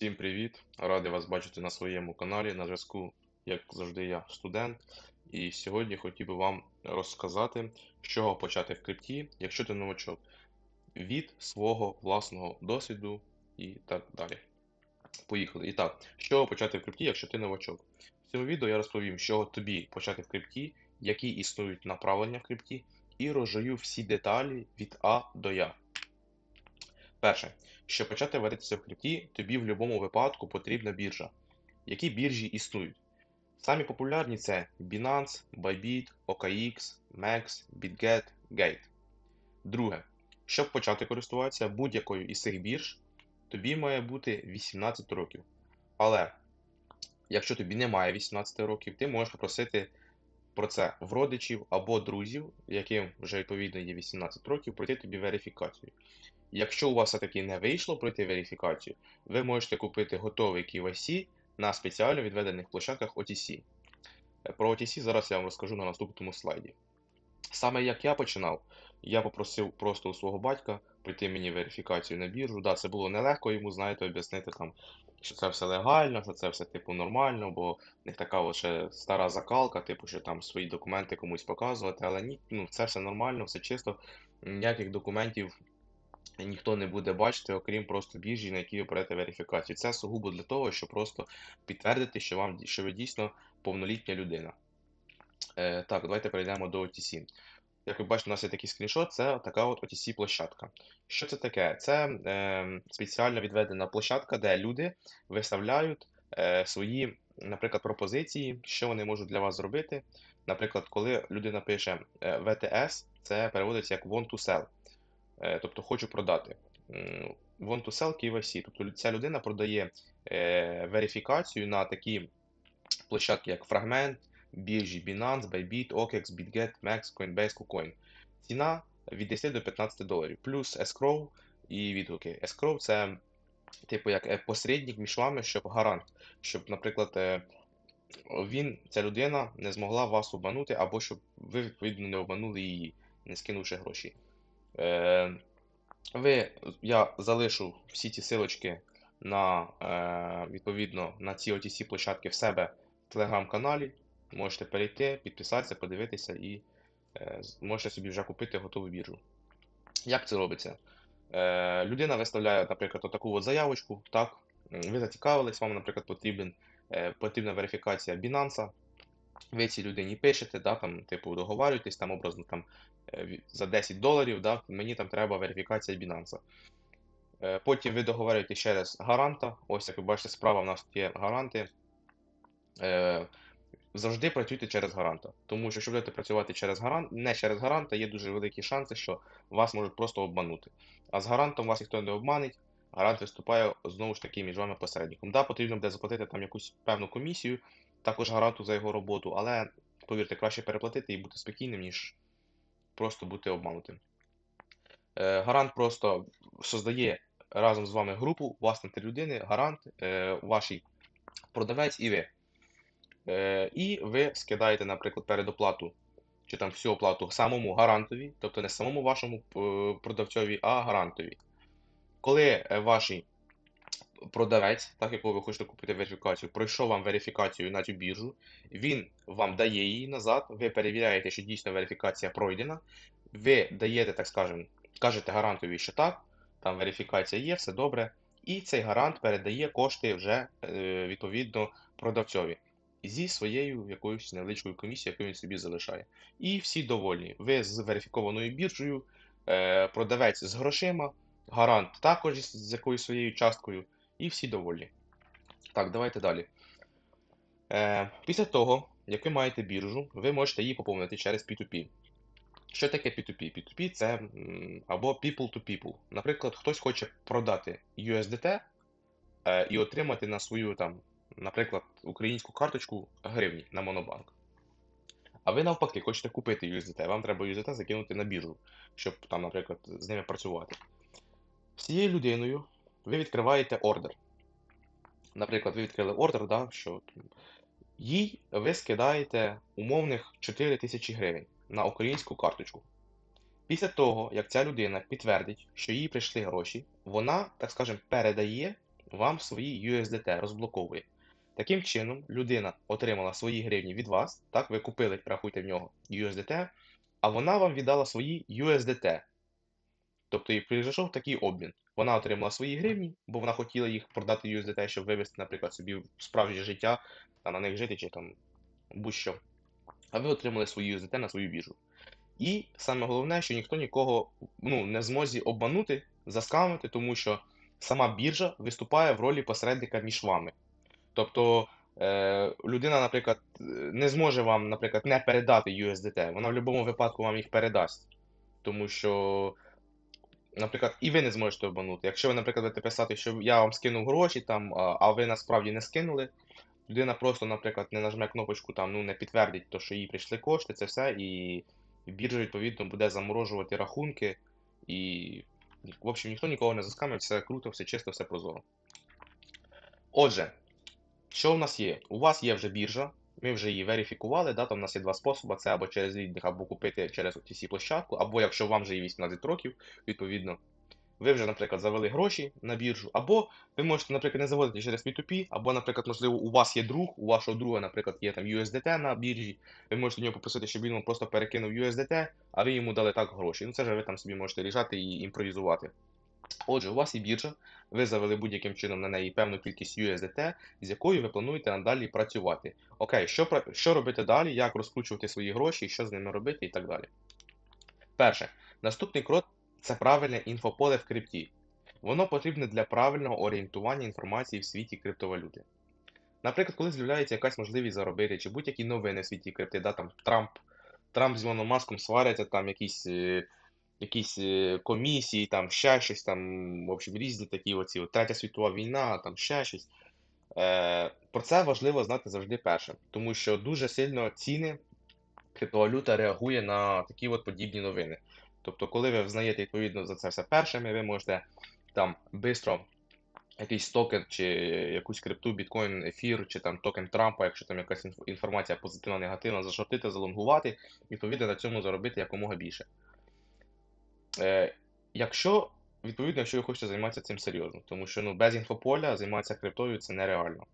Всім привіт! Радий вас бачити на своєму каналі. На зв'язку, як завжди, я студент. І сьогодні хотів би вам розказати, з чого почати в крипті, якщо ти новачок, від свого власного досвіду і так далі. Поїхали. І так, з чого почати в крипті, якщо ти новачок? В цьому відео я розповім, з чого тобі почати в крипті, які існують направлення в крипті, і розжую всі деталі від А до Я. Перше, щоб почати варитися в крипті, тобі в будь-якому випадку потрібна біржа. Які біржі існують? Самі популярні це Binance, Bybit, OKX, MEX, BitGet, Gate. Друге, щоб почати користуватися будь-якою із цих бірж, тобі має бути 18 років. Але якщо тобі немає 18 років, ти можеш попросити про це в родичів або друзів, яким вже відповідно є 18 років, пройти тобі верифікацію. Якщо у вас все-таки не вийшло пройти верифікацію, ви можете купити готовий KYC на спеціально відведених площадках OTC. Про OTC зараз я вам розкажу на наступному слайді. Саме як я починав, я попросив просто у свого батька пройти мені верифікацію на біржу. Да, це було нелегко йому, знаєте, об'яснити там, що це все легально, що це все типу нормально, бо в них така от стара закалка, типу, що там свої документи комусь показувати, але ні, ну, це все нормально, все чисто, ніяких документів ніхто не буде бачити, окрім просто біржі, на якій ви берете верифікацію. Це сугубо для того, щоб просто підтвердити, що вам що ви дійсно повнолітня людина. Е, Так, давайте перейдемо до OTC. Як ви бачите, у нас є такий скріншот, це така от OTC-площадка. Що це таке? Це е, спеціально відведена площадка, де люди виставляють е, свої, наприклад, пропозиції, що вони можуть для вас зробити. Наприклад, коли людина пише е, VTS, це переводиться як want to sell. Е, тобто хочу продати. Want to sell KYC. Тобто ця людина продає е, верифікацію на такі площадки, як Fragment, біржі Binance, Bybit, OKX, BitGet, Max, Coinbase, KuCoin. Ціна від 10 до 15 доларів, плюс escrow і відгуки. Escrow це типу як е, посередник між вами, щоб гарант, щоб, наприклад, він, ця людина не змогла вас обманути, або щоб ви відповідно не обманули її, не скинувши гроші. Е, ви, я залишу всі ці силочки на, е, відповідно, на ці OTC площадки в себе в телеграм-каналі. Можете перейти, підписатися, подивитися і е, можете собі вже купити готову біржу. Як це робиться? Людина виставляє, наприклад, отаку от заявочку, так, ви зацікавились, вам, наприклад, потрібен, потрібна верифікація Binance, ви цій людині пишете, да, там, типу, договарюєтесь, там, образно, там, е, за 10 доларів, да, мені там треба верифікація Binance. Е, Потім ви договорюєтесь через гаранта. Ось, як ви бачите, справа в нас є гаранти. Е, Завжди працюйте через гаранта. Тому що, якщо будете працювати через гарант, не через гаранта, є дуже великі шанси, що вас можуть просто обманути. А з гарантом вас ніхто не обманить, гарант виступає знову ж таки між вами посередником. Да, потрібно буде заплатити там якусь певну комісію, також гаранту за його роботу, але повірте, краще переплатити і бути спокійним, ніж просто бути обманутим. Е, Гарант просто создає разом з вами групу, власне, три людини, гарант, е, ваш продавець і ви. Е, І ви скидаєте, наприклад, передоплату чи там всю оплату самому гарантові, тобто не самому вашому продавцьові, а гарантові. Коли е, ваш продавець, так якого ви хочете купити верифікацію, пройшов вам верифікацію на цю біржу, він вам дає її назад, ви перевіряєте, що дійсно верифікація пройдена, ви даєте, так скажемо, кажете гарантові, що так, там верифікація є, все добре, і цей гарант передає кошти вже е, відповідно продавцьові зі своєю якоюсь невеличкою комісією, яку він собі залишає. І всі довольні. Ви з верифікованою біржею, е, продавець з грошима, гарант також з якоюсь своєю часткою, і всі довольні. Так, давайте далі. Е, після того, як ви маєте біржу, ви можете її поповнити через P2P. Що таке P2P? P2P це або people to people. Наприклад, хтось хоче продати USDT е, і отримати на свою там, наприклад, українську карточку гривні на Монобанк. А ви навпаки хочете купити USDT, вам треба USDT закинути на біржу, щоб там, наприклад, з ними працювати. З цією людиною ви відкриваєте ордер. Наприклад, ви відкрили ордер, да, що їй ви скидаєте умовних 4 тисячі гривень на українську карточку. Після того, як ця людина підтвердить, що їй прийшли гроші, вона, так скажемо, передає вам свої USDT, розблоковує. Таким чином, людина отримала свої гривні від вас, так, ви купили, рахуйте в нього USDT, а вона вам віддала свої USDT. Тобто і прийшов такий обмін. Вона отримала свої гривні, бо вона хотіла їх продати USDT, щоб вивести, наприклад, собі в справжнє життя, та на них жити чи там будь-що. А ви отримали свої USDT на свою біржу. І саме головне, що ніхто нікого ну, не зможе обманути, заскамити, тому що сама біржа виступає в ролі посередника між вами. Тобто е, людина, наприклад, не зможе вам, наприклад, не передати USDT, вона в будь-якому випадку вам їх передасть. Тому що, наприклад, і ви не зможете обманути. Якщо ви, наприклад, будете писати, що я вам скинув гроші, там, а ви насправді не скинули, людина просто, наприклад, не нажме кнопочку, там, ну, не підтвердить, то, що їй прийшли кошти, це все, і біржа, відповідно, буде заморожувати рахунки. І, в общем, ніхто нікого не заскамить, все круто, все чисто, все прозоро. Отже, що в нас є? У вас є вже біржа, ми вже її верифікували, да, там у нас є два способи: це або через лідинг, або купити через OTC площадку, або якщо вам вже є 18 років, відповідно, ви вже, наприклад, завели гроші на біржу, або ви можете, наприклад, не заводити через P2P, або, наприклад, можливо, у вас є друг, у вашого друга, наприклад, є там USDT на біржі, ви можете нього попросити, щоб він вам просто перекинув USDT, а ви йому дали так гроші. Ну це вже ви там собі можете рішати і імпровізувати. Отже, у вас є біржа, ви завели будь-яким чином на неї певну кількість USDT, з якою ви плануєте надалі працювати. Окей, що що робити далі, як розкручувати свої гроші, що з ними робити і так далі. Перше, наступний крок це правильне інфополе в крипті. Воно потрібне для правильного орієнтування інформації в світі криптовалюти. Наприклад, коли з'являється якась можливість заробити, чи будь-які новини в світі крипти, да, там Трамп, Трамп з Ілоном Маском сваряться, там якісь, е, якісь е, комісії, там ще щось, там, в общем, різні такі оці, от Третя світова війна, там ще щось. Е, про це важливо знати завжди перше, тому що дуже сильно ціни криптовалюта реагує на такі от подібні новини. Тобто, коли ви взнаєте відповідно за це все першими, ви можете там швидко якийсь токен чи якусь крипту, біткоін, ефір, чи там токен Трампа, якщо там якась інф- інформація позитивна, негативна, зашортити, залонгувати, відповідно на цьому заробити якомога більше. Е, якщо, відповідно, якщо ви хочете займатися цим серйозно, тому що ну, без інфополя займатися криптою це нереально.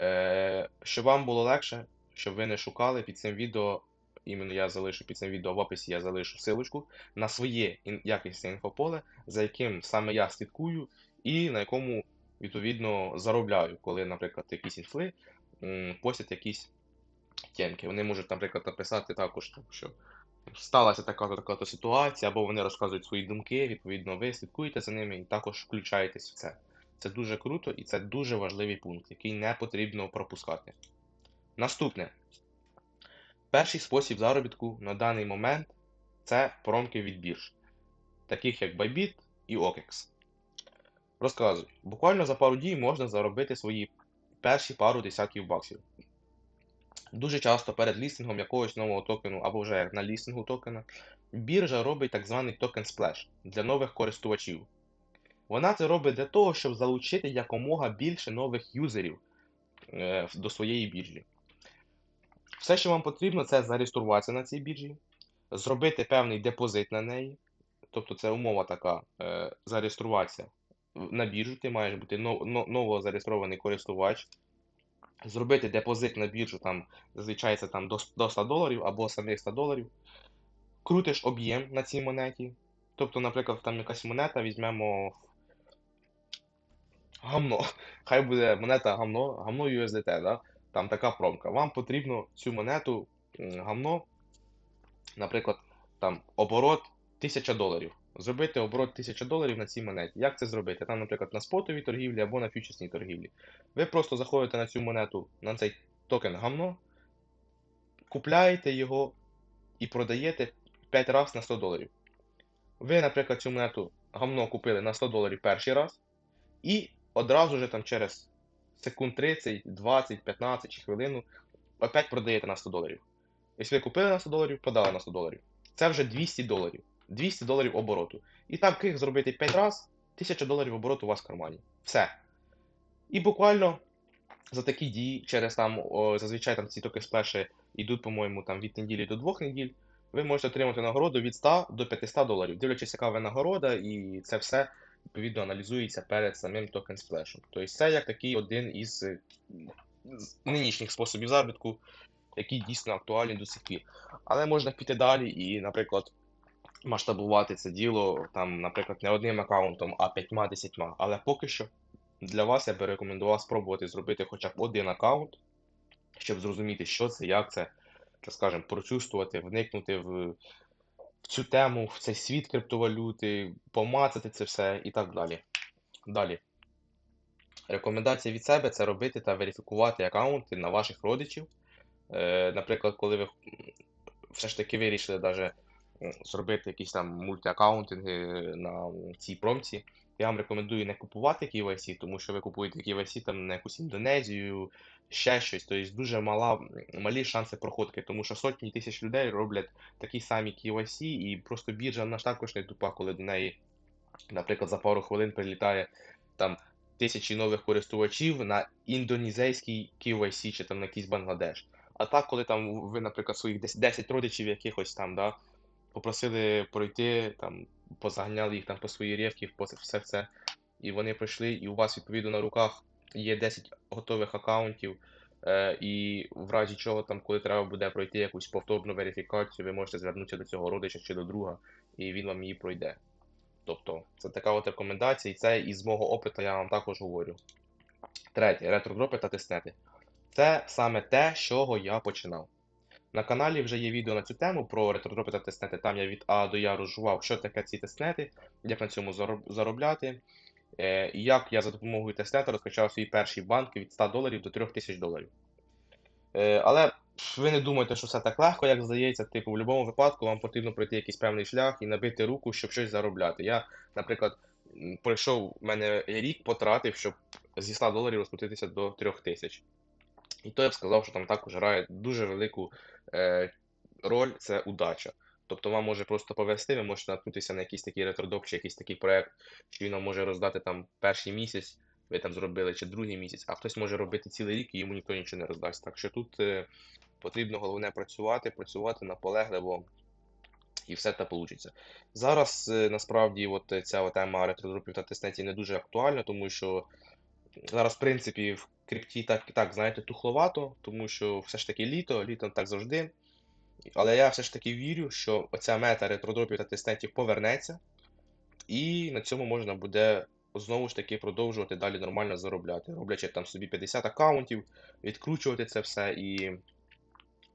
Е, щоб вам було легше, щоб ви не шукали під цим відео, іменно я залишу під цим відео в описі, я залишу силочку на своє якісне інфополе, за яким саме я слідкую, і на якому відповідно заробляю, коли, наприклад, якісь інфли постять якісь темки. Вони можуть, наприклад, написати також, що сталася така-то така-то ситуація, або вони розказують свої думки, відповідно, ви слідкуєте за ними і також включаєтесь в це. Це дуже круто і це дуже важливий пункт, який не потрібно пропускати. Наступне. Перший спосіб заробітку на даний момент це промки від бірж, таких як Bybit і OKEX. Розказую, буквально за пару дій можна заробити свої перші пару десятків баксів. Дуже часто перед лістингом якогось нового токену або вже на лістингу токена, біржа робить так званий токен сплеш для нових користувачів. Вона це робить для того, щоб залучити якомога більше нових юзерів е, до своєї біржі. Все, що вам потрібно, це зареєструватися на цій біржі, зробити певний депозит на неї. Тобто це умова така, е, зареєструватися на біржу, ти маєш бути но- но- новозареєстрований користувач, зробити депозит на біржу, там, зазвичай це там до, 100 доларів або самих 100 доларів, крутиш об'єм на цій монеті. Тобто, наприклад, там якась монета, візьмемо гамно. Хай буде монета гамно, гамно USDT, да? Там така промка. Вам потрібно цю монету гамно, наприклад, там оборот 1000 доларів. Зробити оборот 1000 доларів на цій монеті. Як це зробити? Там, наприклад, на спотовій торгівлі або на фьючерсній торгівлі. Ви просто заходите на цю монету, на цей токен гамно, купляєте його і продаєте 5 разів на 100 доларів. Ви, наприклад, цю монету гамно купили на 100 доларів перший раз, і одразу же там через секунд 30, 20, 15 чи хвилину опять продаєте на 100 доларів. Якщо ви купили на 100 доларів, продали на 100 доларів. Це вже 200 доларів. 200 доларів обороту. І таких зробити 5 разів, 1000 доларів обороту у вас в кармані. Все. І буквально за такі дії, через там, о, зазвичай там ці токи сплеші йдуть, по-моєму, там від неділі до двох неділь, ви можете отримати нагороду від 100 до 500 доларів, дивлячись, яка ви нагорода, і це все відповідно аналізується перед самим токен сплешем. Тобто це як такий один із е, нинішніх способів заробітку, який дійсно актуальний до сих пір. Але можна піти далі і, наприклад, масштабувати це діло там, наприклад, не одним аккаунтом, а п'ятьма десятьма. Але поки що для вас я би рекомендував спробувати зробити хоча б один аккаунт, щоб зрозуміти, що це, як це, так скажемо, прочувствувати, вникнути в, в цю тему, в цей світ криптовалюти, помацати це все і так далі. Далі. Рекомендація від себе це робити та верифікувати аккаунти на ваших родичів. Е, наприклад, коли ви все ж таки вирішили м, зробити якісь там мультиаккаунтинги на цій промці, я вам рекомендую не купувати KYC, тому що ви купуєте KYC там на якусь Індонезію, ще щось. Тобто дуже мала, малі шанси проходки, тому що сотні тисяч людей роблять такі самі KYC, і просто біржа ж також не тупа, коли до неї, наприклад, за пару хвилин прилітає там тисячі нових користувачів на індонезійський KYC чи там на якийсь Бангладеш. А так, коли там ви, наприклад, своїх десь 10 родичів якихось там, да, попросили пройти, там, позаганяли їх там по свої рівки, по все це, і вони пройшли, і у вас відповідно на руках є 10 готових аккаунтів, е, і в разі чого там, коли треба буде пройти якусь повторну верифікацію, ви можете звернутися до цього родича чи до друга, і він вам її пройде. Тобто, це така от рекомендація, і це із мого опиту я вам також говорю. Третє, ретродропи та тестнети. Це саме те, з чого я починав. На каналі вже є відео на цю тему про ретродропи та тестнети. Там я від А до Я розжував, що таке ці тестнети, як на цьому заробляти, е, і як я за допомогою тестнета розкачав свій перший банк від 100 доларів до 3000 доларів. Е, Але ви не думайте, що все так легко, як здається. Типу, в будь-якому випадку вам потрібно пройти якийсь певний шлях і набити руку, щоб щось заробляти. Я, наприклад, пройшов в мене рік, потратив, щоб зі 100 доларів розкрутитися до 3000. І то я б сказав, що там також грає дуже велику роль це удача. Тобто вам може просто повести, ви можете наткнутися на якийсь такий ретродоп чи якийсь такий проект, що він вам може роздати там перший місяць, ви там зробили, чи другий місяць, а хтось може робити цілий рік і йому ніхто нічого не роздасть. Так що тут е, потрібно головне працювати, працювати наполегливо, і все те вийде. Зараз е, насправді от е, ця тема ретродропів та тестнетів не дуже актуальна, тому що зараз, в принципі, в крипті так так, знаєте, тухловато, тому що все ж таки літо, літо так завжди. Але я все ж таки вірю, що оця мета ретродропів та тестнетів повернеться, і на цьому можна буде знову ж таки продовжувати далі нормально заробляти, роблячи там собі 50 аккаунтів, відкручувати це все. І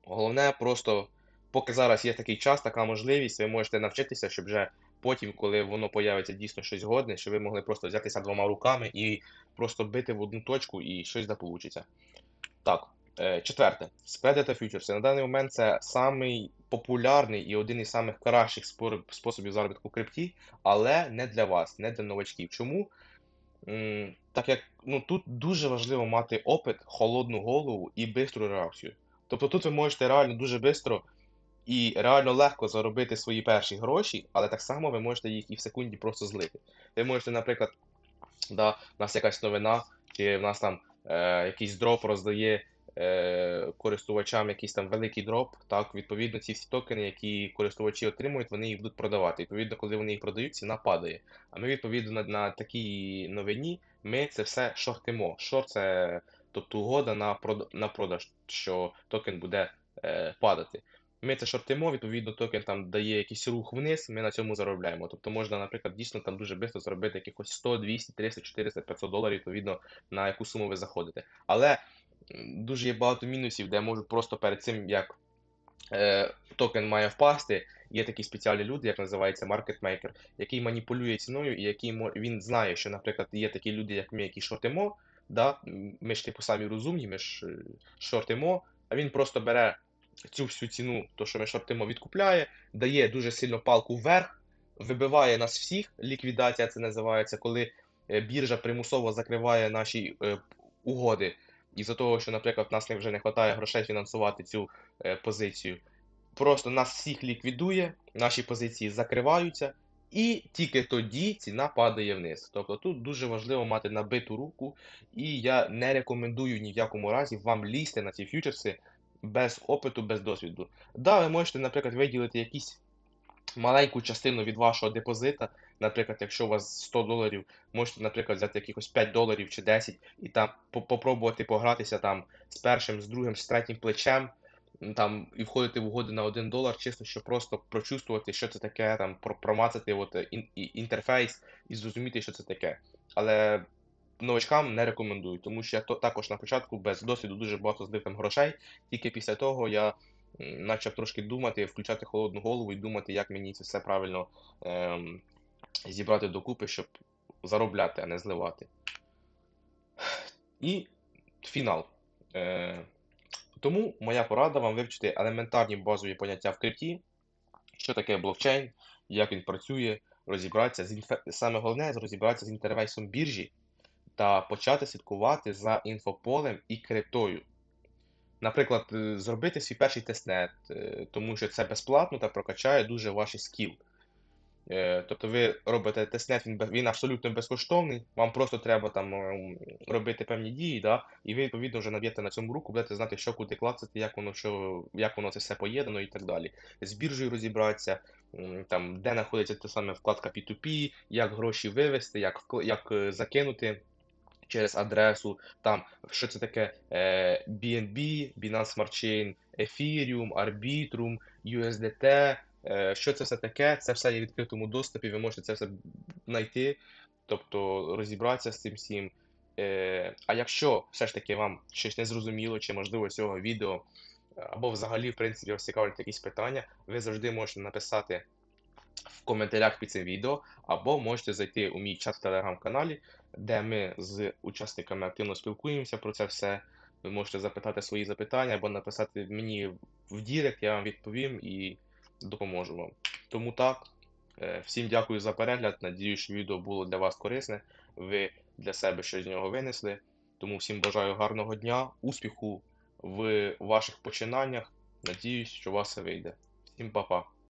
головне просто, поки зараз є такий час, така можливість, ви можете навчитися, щоб вже потім, коли воно появиться дійсно щось годне, щоб ви могли просто взятися двома руками і просто бити в одну точку і щось да получиться. Так, е, четверте. Спреди та фьючерси. На даний момент це самий популярний і один із самих кращих способів заробітку в крипті, але не для вас, не для новачків. Чому? Так як ну, тут дуже важливо мати опит, холодну голову і бистру реакцію. Тобто тут ви можете реально дуже швидко і реально легко заробити свої перші гроші, але так само ви можете їх і в секунді просто злити. Ви можете, наприклад, да, у нас якась новина, чи в нас там е, якийсь дроп роздає е, користувачам якийсь там великий дроп, так, відповідно, ці всі токени, які користувачі отримують, вони їх будуть продавати. Відповідно, коли вони їх продають, ціна падає. А ми, відповідно, на, на такій новині ми це все шортимо. Шорт це тобто угода на, прод... на продаж, що токен буде е, падати. Ми це шортимо, відповідно, токен там дає якийсь рух вниз, ми на цьому заробляємо. Тобто можна, наприклад, дійсно там дуже швидко заробити якихось 100, 200, 300, 400, 500 доларів, відповідно, на яку суму ви заходите. Але дуже є багато мінусів, де можуть просто перед цим, як е, токен має впасти, є такі спеціальні люди, як називається маркетмейкер, який маніпулює ціною, і який він знає, що, наприклад, є такі люди, як ми, які шортимо, да? ми ж типу самі розумні, ми ж е, шортимо, а він просто бере цю всю ціну, то що ми шортимо, відкупляє, дає дуже сильно палку вверх, вибиває нас всіх. Ліквідація це називається, коли е, біржа примусово закриває наші е, угоди. Із-за того, що, наприклад, нас вже не вистачає грошей фінансувати цю е, позицію. Просто нас всіх ліквідує, наші позиції закриваються, і тільки тоді ціна падає вниз. Тобто тут дуже важливо мати набиту руку, і я не рекомендую ні в якому разі вам лізти на ці фьючерси без опиту, без досвіду. Да, ви можете, наприклад, виділити якісь маленьку частину від вашого депозита, Наприклад, якщо у вас 100 доларів, можете, наприклад, взяти якихось 5 доларів чи 10 і там по- попробувати погратися там з першим, з другим, з третім плечем, там, і входити в угоди на 1 долар, чисто, щоб просто прочувствувати, що це таке, там, промацати от, е, ін- інтерфейс і зрозуміти, що це таке. Але новачкам не рекомендую, тому що я то, також на початку без досвіду дуже багато злив там грошей. Тільки після того я почав трошки думати, включати холодну голову і думати, як мені це все правильно ем, зібрати докупи, щоб заробляти, а не зливати. І фінал. Е, тому моя порада вам вивчити елементарні базові поняття в крипті, що таке блокчейн, як він працює, розібратися з інфе... саме головне розібратися з інтерфейсом біржі та почати слідкувати за інфополем і криптою. Наприклад, е, зробити свій перший тестнет, е, тому що це безплатно та прокачає дуже ваш скіл. Е, Тобто ви робите тестнет, він, він абсолютно безкоштовний, вам просто треба там робити певні дії, да? і ви відповідно вже наб'єте на цьому руку, будете знати, що куди клацати, як воно, що, як воно це все поєднано і так далі. З біржею розібратися, там, де знаходиться та саме вкладка P2P, як гроші вивести, як, як закинути через адресу, там, що це таке е, BNB, Binance Smart Chain, Ethereum, Arbitrum, USDT, е, що це все таке, це все є в відкритому доступі, ви можете це все знайти, тобто розібратися з цим всім. Е, а якщо все ж таки вам щось не зрозуміло, чи можливо цього відео, або взагалі, в принципі, вас цікавлять якісь питання, ви завжди можете написати в коментарях під цим відео, або можете зайти у мій чат в телеграм-каналі, де ми з учасниками активно спілкуємося про це все. Ви можете запитати свої запитання або написати мені в Дірект, я вам відповім і допоможу вам. Тому так, е, всім дякую за перегляд. Надію, що відео було для вас корисне. Ви для себе щось з нього винесли. Тому всім бажаю гарного дня, успіху в ваших починаннях. Надіюсь, що у вас все вийде. Всім па-па.